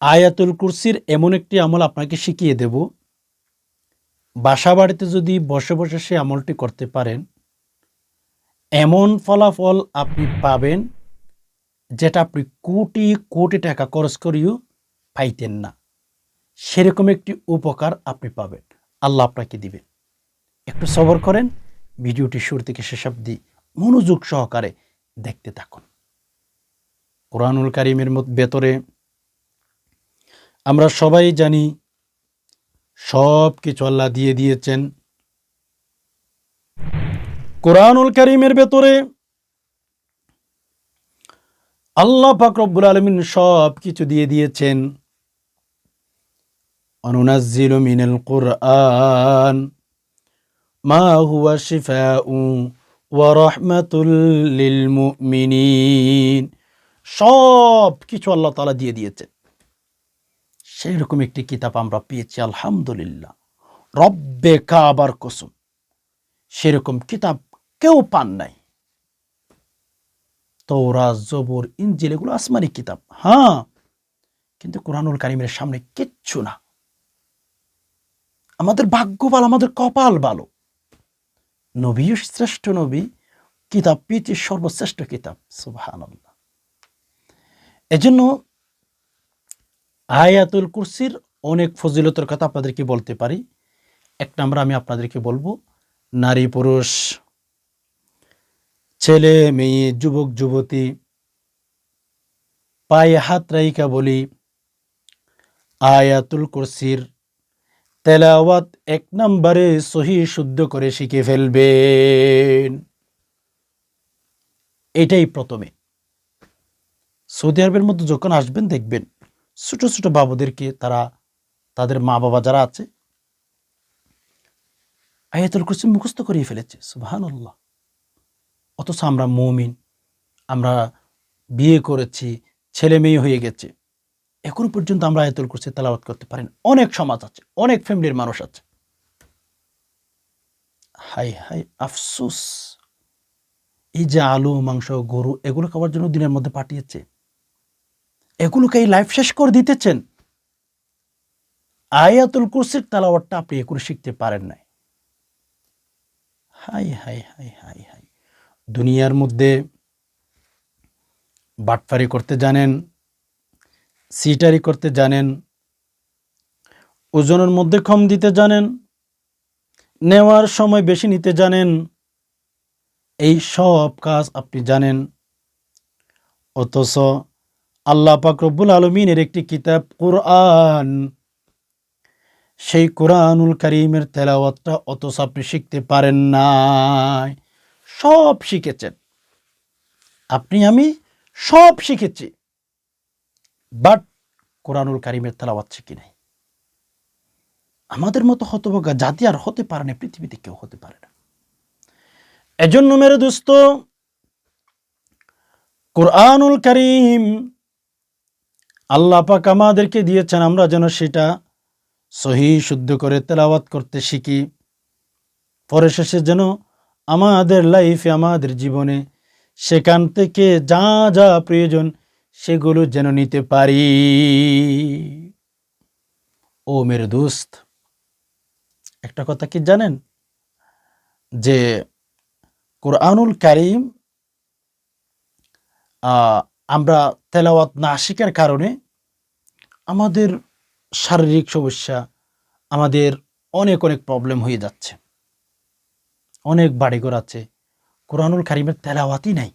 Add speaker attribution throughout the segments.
Speaker 1: আয়াতুল কুরসির এমন একটি আমল আপনাকে শিখিয়ে দেব। বাসা বাড়িতে যদি বসে বসে সে আমলটি করতে পারেন, এমন ফলাফল আপনি পাবেন যেটা আপনি কোটি কোটি টাকা খরচ করিও পাইতেন না। সেরকম একটি উপকার আপনি পাবেন। আল্লাহ আপনাকে দিবেন। একটু সবর করেন, ভিডিওটি শুরু থেকে শেষ অবধি মনোযোগ সহকারে দেখতে থাকুন। কোরআনুল কারিমের মত- ভেতরে আমরা সবাই জানি সব কিছু আল্লাহ দিয়ে দিয়েছেন। কোরআনুল কারিমের ভেতরে আল্লাহ পাক রব্বুল আলমিন সব কিছু দিয়ে দিয়েছেন। অনুনাজ্জিলু মিনাল কুরআন, মা হুয়া শিফাউ ওয়া রাহমাতুল লিল মুমিনিন। সব কিছু আল্লাহ তাআলা দিয়ে দিয়েছেন। সেরকম একটি কিতাব আমরা পেয়েছি, আলহামদুলিল্লাহ। রব্বে কাবার কসুম, সেরকম কিতাব কেউ পান নাই। তৌরা জবর ইঞ্জিল এগুলো আসমানি কিতাব। হ্যাঁ কিন্তু কোরআনুল কারিমের সামনে কিচ্ছু না। আমাদের ভাগ্য ভালো, আমাদের কপাল ভালো। নবী শ্রেষ্ঠ নবী, কিতাব পেয়েছি সর্বশ্রেষ্ঠ কিতাব সুবহান এজন্য আয়াতুল কুরসির অনেক ফজিলতের কথা আপনাদেরকে বলতে পারি। এক নাম্বার আমি আপনাদেরকে বলব, নারী পুরুষ, ছেলে, মেয়ে, যুবক, যুবতী, পায়ে হাত রাইকা বলি, আয়াতুল কুরসির তেলাওয়াত এক নম্বরে সহি শুদ্ধ করে শিখে ফেলবেন। এটাই প্রথমে। সৌদি আরবের মধ্যে যখন আসবেন, দেখবেন ছোট ছোট বাবুদেরকে তারা, তাদের মা বাবা যারা আছে, আয়াতুল কুরসি মুখস্থ করিয়ে ফেলেছে সুবাহান আল্লাহ অথচ আমরা মৌমিন, আমরা বিয়ে করেছি, ছেলে মেয়ে হয়ে গেছে। এখন পর্যন্ত আমরা আয়াতুল কুরসি তেলাওয়াত করতে পারি। অনেক সমাজ আছে, অনেক ফ্যামিলির মানুষ আছে। হাই হাই আফসোস। এই যে আলু, মাংস, গরু, এগুলো খাওয়ার জন্য দিনের মধ্যে পাঠিয়েছে। এগুলোকে এই লাইফ শেষ করে দিতেছেন। আয়াতুল কুরসির তেলাওয়াতটা আপনি এগুলো শিখতে পারেন নাই। Hi hi hi hi hi. দুনিয়ার মধ্যে বাটফারি করতে জানেন, সিটারি করতে জানেন, ওজনের মধ্যে কম দিতে জানেন, নেওয়ার সময় বেশি নিতে জানেন, এই সব কাজ আপনি জানেন। অথচ আল্লাহ পাক রব্বুল আলমিনের একটি কিতাব কোরআন। সেই কোরআনুল করিমের তেলাওয়াতটা অথচ আপনি শিখতে পারেন নাই। সব শিখেছেন। আপনি, আমি সব শিখেছি। বাট কোরআনুল করিমের তেলাওয়াত শিখি নাই। আমাদের মতো হতভাগা জাতি আর হতে পারে না, পৃথিবীতে কেউ হতে পারে না। এজন্য মেরে দোস্ত, কোরআনুল করিম আল্লাহ পাক আমাদেরকে দিয়েছেন, আমরা যেন সেটা সহি, শুদ্ধ করে তেলাওয়াত করতে শিখি। পরে শেষে যেন আমাদের লাইফে, আমাদের জীবনে সেখান থেকে যা যা প্রয়োজন সেগুলো যেন নিতে পারি। ও মেরে দোস্ত, একটা কথা কি জানেন? যে কোরআনুল কারিম আমরা তেলাওয়াত না শিখার কারণে আমাদের শারীরিক সমস্যা, আমাদের অনেক অনেক প্রবলেম হয়ে যাচ্ছে। অনেক বাড়িঘর আছে। কোরআনুল কারিমের তেলাওয়াতই নাই।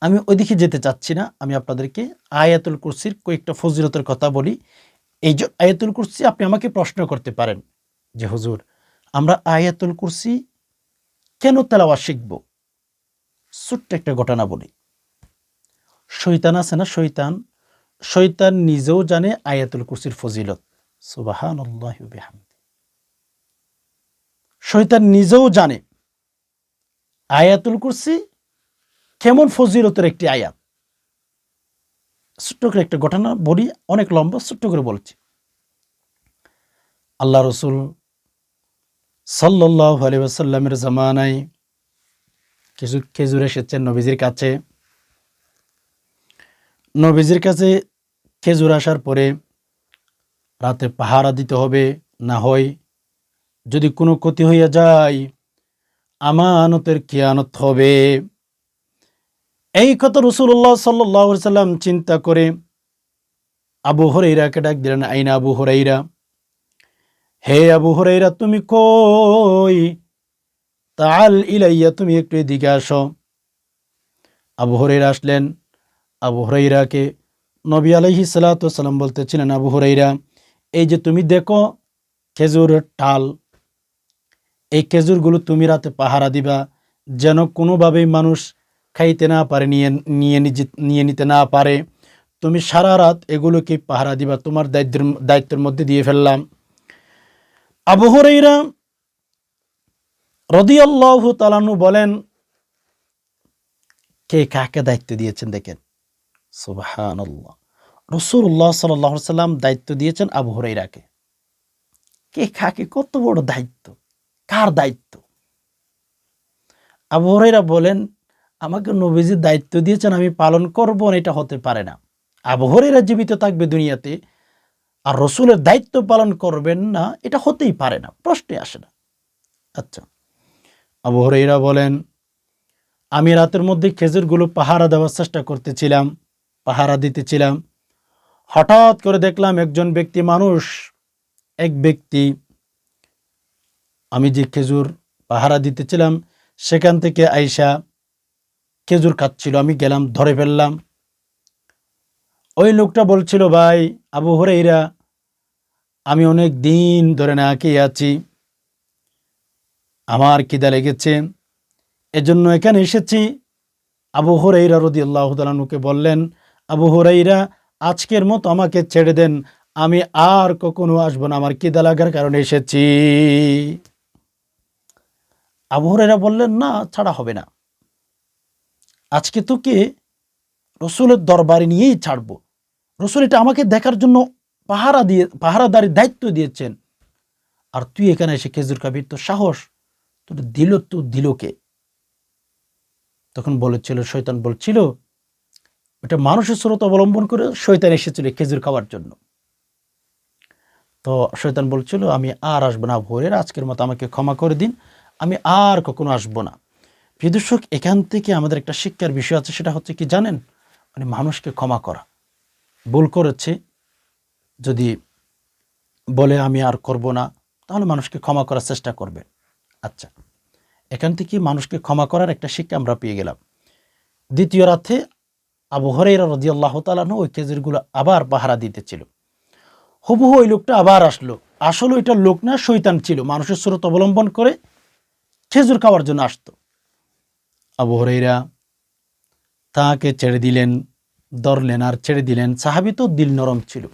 Speaker 1: আমি ওইদিকে যেতে চাচ্ছি না। আমি আপনাদেরকে আয়াতুল কুরসির কয়েকটা ফজিলতের কথা বলি। এই যে আয়াতুল কুরসি, আপনি আমাকে প্রশ্ন করতে পারেন যে, হুজুর, আমরা আয়াতুল কুরসি কেন তেলাওয়াত শিখব? ছোট্ট একটা ঘটনা বলি। শৈতান আছে না শৈতান? শৈতান নিজেও জানে আয়াতুল কুরসির ফজিলত। সুবাহান শৈতান নিজেও জানে আয়াতুল কুরসি কেমন ফজিলতের একটি আয়াত। ছোট্ট করে একটা ঘটনা বলি, অনেক লম্বা, ছোট্ট করে বলছি। আল্লাহ রসুল সাল্লাহ আলিবাসাল্লামের জামানায় কিছু খেজুর এসেছেন নবীজির কাছে। নবীজির কাছে খেজুর আসার পরে রাতে পাহারা দিতে হবে, না হয় যদি কোনো ক্ষতি হইয়া যায়, আমানতের কিয়ানত হবে। এই কথা রসুল্লাহ সাল্লাহ সাল্লাম চিন্তা করে আবু হরাইরাকে ডাক দিলেন, আইনা আবু হরাইরা হে আবু হরাইরা তুমি কই? তাল ইলাইয়া, তুমি একটু এদিকে আসো। আবু হরাইরা আসলেন আবু হরাইরাকে নবী আলহি সাল্লাম বলতেছিলেন, আবু হরাইরা, এই যে তুমি দেখো খেজুরের টাল এই খেজুরগুলো তুমি রাতে পাহারা দিবা, যেন কোনোভাবেই মানুষ খাইতে না পারে, নিয়ে নিয়ে নিয়ে নিতে না পারে। তুমি সারা রাত এগুলোকে পাহারা দিবা, তোমার দায়িত্বের দায়িত্বের মধ্যে দিয়ে ফেললাম। আবু হরাইরা রদিয়াল্লাহু তালানু বলেন, কে কাকে দায়িত্ব দিয়েছেন দেখেন? সুবাহান রসুল্লাহ সাল্লাহ সাল্লাম দায়িত্ব দিয়েছেন আবু হরাইরাকে কে কাকে? কত বড় দায়িত্ব? কার দায়িত্ব? আবু হরাইরা বলেন, আমাকে নবীজি দায়িত্ব দিয়েছেন, আমি পালন করব এটা হতে পারে না। আবু হরাইরা জীবিত থাকবে দুনিয়াতে, আর রসুলের দায়িত্ব পালন করবেন না, এটা হতেই পারে না, প্রশ্নে আসে না। আচ্ছা আবু হরাইরা বলেন, আমি রাতের মধ্যে খেজুরগুলো পাহারা দেওয়ার চেষ্টা করতেছিলাম পাহারা দিতেছিলাম। হঠাৎ করে দেখলাম একজন ব্যক্তি মানুষ, এক ব্যক্তি, আমি যে খেজুর পাহারা দিতেছিলাম, সেখান থেকে আইসা খেজুর খাচ্ছিল। আমি গেলাম, ধরে ফেললাম। ওই লোকটা বলছিল, ভাই, আবু হরে হরেইরা আমি অনেক দিন ধরে না খেয়ে আছি। আমার খিদা লেগেছে। এজন্য এখানে এসেছি। আবু হরাইরা রদি আল্লাহ তালুকে বললেন আবু হরাইরা, আজকের মতো আমাকে ছেড়ে দেন, আমি আর কখনো আসব না, আমার কিদা লাগার কারণে এসেছি। আবু হরাইরা বললেন, না, ছাড়া হবে না। আজকে তোকে রসুলের দরবারে নিয়েই ছাড়বো। রসুল এটা আমাকে দেখার জন্য পাহারা দিয়ে পাহারাদারির দায়িত্ব দিয়েছেন। আর তুই এখানে এসে খেজুর কাবির তো সাহস, তোর দিল তো দিলকে তখন বলেছিল শৈতান বলছিল ওটা মানুষের স্রোত অবলম্বন করে শৈতান এসেছিল খেজুর খাওয়ার জন্য। তো শৈতান বলছিল, আমি আর আসব না ভোরের, আজকের মতো আমাকে ক্ষমা করে দিন। আমি আর কখনো আসব না। বিদর্শক এখান থেকে আমাদের একটা শিক্ষার বিষয় আছে, সেটা হচ্ছে কি জানেন? মানে মানুষকে ক্ষমা করা। ভুল করেছে, যদি বলে আমি আর করব না, তাহলে মানুষকে ক্ষমা করার চেষ্টা করবে। আচ্ছা এখান থেকে মানুষকে ক্ষমা করার একটা শিক্ষা আমরা পেয়ে গেলাম। দ্বিতীয় রাতে আবু হরেরা রদি আল্লাহ তালানো ওই খেজুরগুলো আবার পাহারা দিতেছিল। হুবহু ওই লোকটা আবার আসলো। আসলে ওইটা লোক না শৈতান ছিল। মানুষের স্রোত অবলম্বন করে খেজুর খাওয়ার জন্য আসতো। আবু হরেরা তাকে ছেড়ে দিলেন, ধরলেন আর ছেড়ে দিলেন। সাহাবি তো দিল নরম ছিল।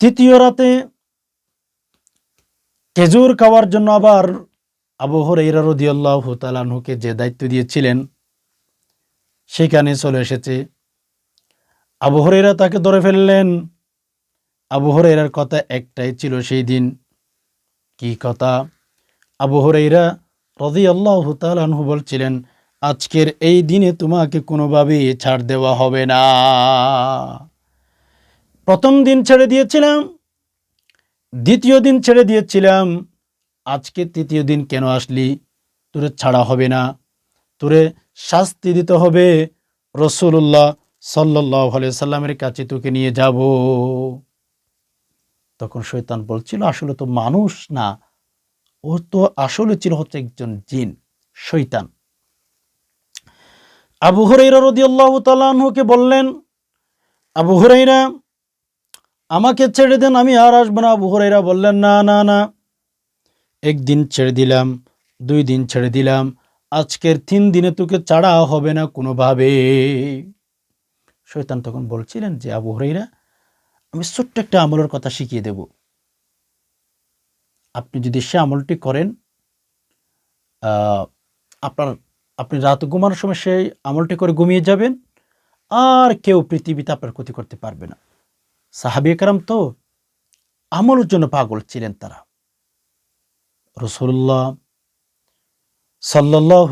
Speaker 1: তৃতীয় রাতে খেজুর খাওয়ার জন্য আবার আবু হরাইরা রদিয়াল্লাহ তালানহুকে যে দায়িত্ব দিয়েছিলেন সেখানে চলে এসেছে। আবু হরাইরা তাকে ধরে ফেললেন। আবু হরাইরার কথা একটাই ছিল সেই দিন। কি কথা? আবু হরাইরা রদি আল্লাহ বলছিলেন, আজকের এই দিনে তোমাকে কোনোভাবেই ছাড় দেওয়া হবে না। প্রথম দিন ছেড়ে দিয়েছিলাম, দ্বিতীয় দিন ছেড়ে দিয়েছিলাম। আজকে তৃতীয় দিন কেন আসলি? তোরে ছাড়া হবে না। তোরে শাস্তি দিতে হবে। রসুল্লাহ সাল্লাহ সাল্লামের কাছে তোকে নিয়ে যাব। তখন শৈতান বলছিল, আসলে তো মানুষ না ও তো আসলে ছিল হচ্ছে একজন জিন শৈতান আবু হরাইরা রদি আল্লাহ তালকে বললেন, আবু হরাইরা আমাকে ছেড়ে দেন, আমি আর আসব না। আবু হরাইরা বললেন, না না না, একদিন ছেড়ে দিলাম, দুই দিন ছেড়ে দিলাম আজকের তিন দিনে তোকে ছাড়া হবে না কোনোভাবে। শৈতান তখন বলছিলেন যে, আবু হরাইরা আমি ছোট্ট একটা আমলের কথা শিখিয়ে দেব। আপনি যদি সে আমলটি করেন আপনার, আপনি রাত ঘুমানোর সময় সেই আমলটি করে ঘুমিয়ে যাবেন, আর কেউ পৃথিবীতে আপনার ক্ষতি করতে পারবে না। সাহাবি কারাম তো আমলের জন্য পাগল ছিলেন তারা। রসুল্লাহ সাল্লাহ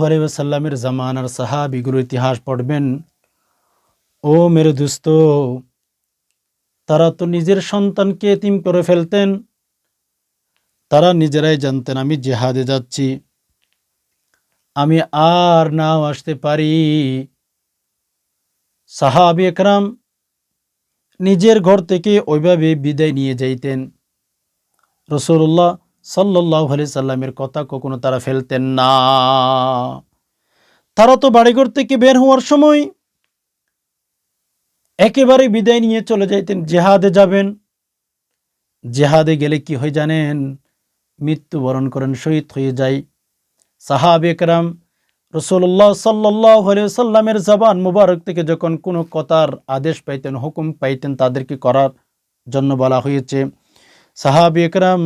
Speaker 1: জামান আর সাহাবিগুলোর ইতিহাস পড়বেন। ও মেরে দুস্ত, তারা তো নিজের সন্তানকে এতিম করে ফেলতেন। তারা নিজেরাই জানতেন, আমি জেহাদে যাচ্ছি। আমি আর নাও আসতে পারি। সাহাবি একরাম নিজের ঘর থেকে ওইভাবে বিদায় নিয়ে যাইতেন। রসুল্লাহ সাল্লাহ আলি সাল্লামের কথা কখনো তারা ফেলতেন না। তারা তো বাড়িঘর থেকে বের হওয়ার সময় একেবারে বিদায় নিয়ে চলে যাইতেন, জেহাদে যাবেন। জেহাদে গেলে কি হয় জানেন? মৃত্যুবরণ করেন, শহীদ হয়ে যায়। সাহাব একরাম রসুল্লাহ সাল্লাহ সাল্লামের জবান মুবারক থেকে যখন কোনো কথার আদেশ পাইতেন, হুকুম পাইতেন, তাদেরকে করার জন্য বলা হয়েছে। সাহাবি একরাম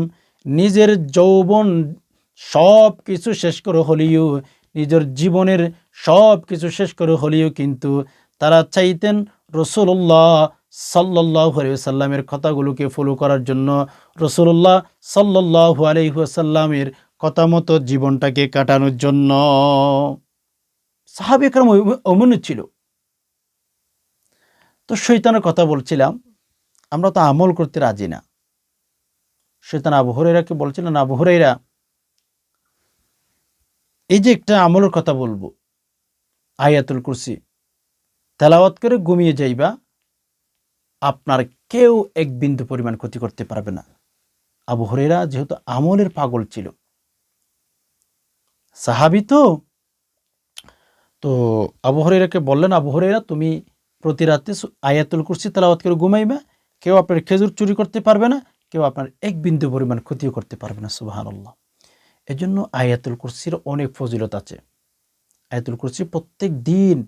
Speaker 1: নিজের যৌবন সব কিছু শেষ করে হলেও, নিজের জীবনের সব কিছু শেষ করে হলেও কিন্তু তারা চাইতেন রসুল্লাহ সাল্লাহ আলহিসাল্লামের কথাগুলোকে ফলো করার জন্য। রসুল্লাহ সাল্লাহ আলহিহাসাল্লামের কথা মতো জীবনটাকে কাটানোর জন্য। সাহাবিকরম অমন ছিল। তো শৈতানের কথা বলছিলাম, আমরা তো আমল করতে রাজি না। শৈতান আবু হরাইরাকে বলছিলেন আবু এই যে একটা আমলের কথা বলব, আয়াতুল কুরসি, তেলাওয়াত করে ঘুমিয়ে যাইবা, আপনার কেউ এক বিন্দু পরিমাণ ক্ষতি করতে পারবে না। আবু হরেরা যেহেতু আমলের পাগল ছিল, সাহাবি তো তো আবু হরেরাকে বললেন, আবু হরেরা তুমি প্রতি রাতে আয়াতুল কুরসি তেলাওয়াত করে ঘুমাইবা, কেউ আপনার খেজুর চুরি করতে পারবে না কেউ আপনার এক বিন্দু পরিমাণ ক্ষতিও করতে পারবে না সুবাহান আল্লাহ এজন্য আয়াতুল কুরসির অনেক ফজিলত আছে। আয়াতুল কুরসি প্রত্যেক দিন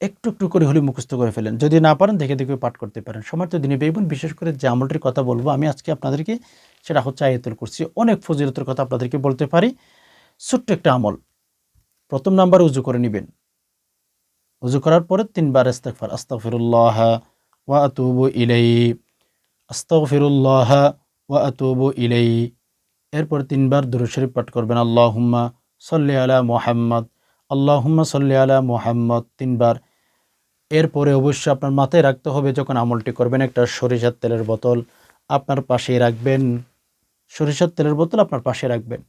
Speaker 1: একটু একটু করে হলে মুখস্থ করে ফেলেন। যদি না পারেন, দেখে দেখে পাঠ করতে পারেন। সময় তো দিনে বেবন বিশেষ করে যে আমলটির কথা বলব, আমি আজকে আপনাদেরকে সেটা হচ্ছে আয়াতুল কুরসি। অনেক ফজিলতের কথা আপনাদেরকে বলতে পারি। ছোট্ট একটা আমল। প্রথম নাম্বার, উজু করে নেবেন। উজু করার পরে তিনবার ইস্তেকফার আস্তাগফিরুল্লাহ ওয়া আতুবু ইলাই আস্তাগফিরুল্লাহ ওয়া আতুবু ইলাই এরপর তিনবার দুরূদ শরীফ পাঠ করবেন। আল্লাহুম্মা সাল্লি আলা মুহাম্মদ, আল্লাহুম্মা সাল্লি আলা মুহাম্মদ তিনবার। এরপরে অবশ্যই আপনার মাথায় রাখতে হবে যখন আমলটি করবেন, একটা সরিষার তেলের বোতল আপনার পাশেই রাখবেন। সরিষার তেলের বোতল আপনার পাশে রাখবেন।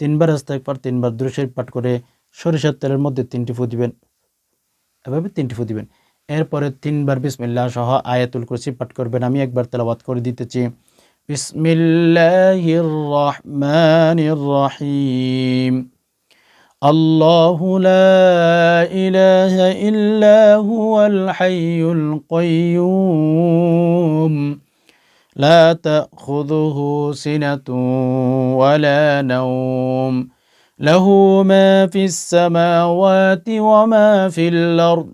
Speaker 1: তিনবার আস্তে একবার তিনবার দুরূদ পাঠ করে সরিষার তেলের মধ্যে তিনটি ফু দিবেন। এভাবে তিনটি ফু দিবেন। এরপরে তিনবার বিসমিল্লাহ সহ আয়াতুল কুরসি পাঠ করবেন আমি একবার তেলাবাত করে দিতেছি বিসমিল্লাহির রহমানির রহিম الله لا إله إلا هو الحي القيوم لا تأخذه سنة ولا نوم له ما في السماوات وما في الأرض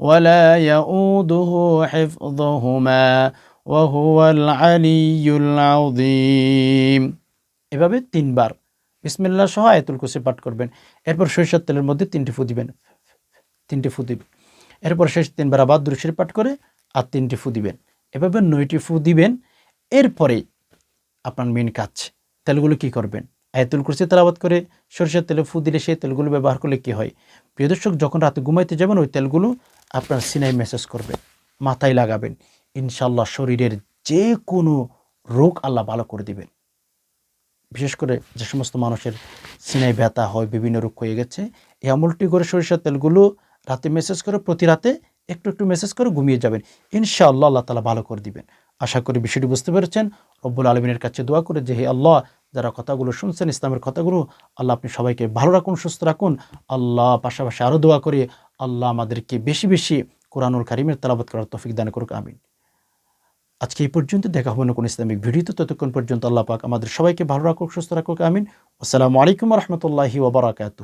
Speaker 1: ولا يؤوده حفظهما وهو العلي العظيم এভাবে তিনবার বিসমিল্লাহ সহ আয়াতুল কুসি পাঠ করবেন এরপর সরিষার তেলের মধ্যে তিনটি ফু দিবেন তিনটি ফু দিবেন এরপর শেষ তিনবার আবার দুরুশির পাঠ করে আর তিনটি ফু দিবেন এভাবে নয়টি ফু দিবেন এরপরে আপনার মেন কাজ তেলগুলো কি করবেন আয়াতুল কুরসি তেলাবাত করে সরিষার তেলে ফু দিলে সেই তেলগুলো ব্যবহার করলে কি হয় প্রিয় দর্শক যখন রাতে ঘুমাইতে যাবেন ওই তেলগুলো আপনার সিনাই মেসেজ করবেন মাথায় লাগাবেন। ইনশাল্লাহ শরীরের যে কোনো রোগ আল্লাহ ভালো করে দিবেন। বিশেষ করে যে সমস্ত মানুষের সিনাই ব্যথা হয়, বিভিন্ন রোগ হয়ে গেছে, এই আমলটি করে সরিষার তেলগুলো রাতে মেসেজ করে, প্রতি রাতে একটু একটু মেসেজ করে ঘুমিয়ে যাবেন। ইনশাআল্লাহ আল্লাহ তালা ভালো করে দিবেন। আশা করি বিষয়টি বুঝতে পেরেছেন। রব্বুল আলমিনের কাছে দোয়া করে যে, হে আল্লাহ যারা কথাগুলো শুনছেন, ইসলামের কথাগুলো, আল্লাহ আপনি সবাইকে ভালো রাখুন, সুস্থ রাখুন। আল্লাহ পাশাপাশি আরও দোয়া করে, আল্লাহ আমাদেরকে বেশি বেশি কোরআনুল কারিমের তালাবাত করার তফিক দান করুক, আমিন। আজকে এই পর্যন্ত, দেখা হবে না কোন ইসলামিক ভিডিওতে। ততক্ষণ পর্যন্ত আল্লাহ পাক আমাদের সবাইকে ভালো রাখুক, সুস্থ রাখুক, আমিন। আসসালামু আলাইকুম রহমতুল্লাহি ওবরাকাতু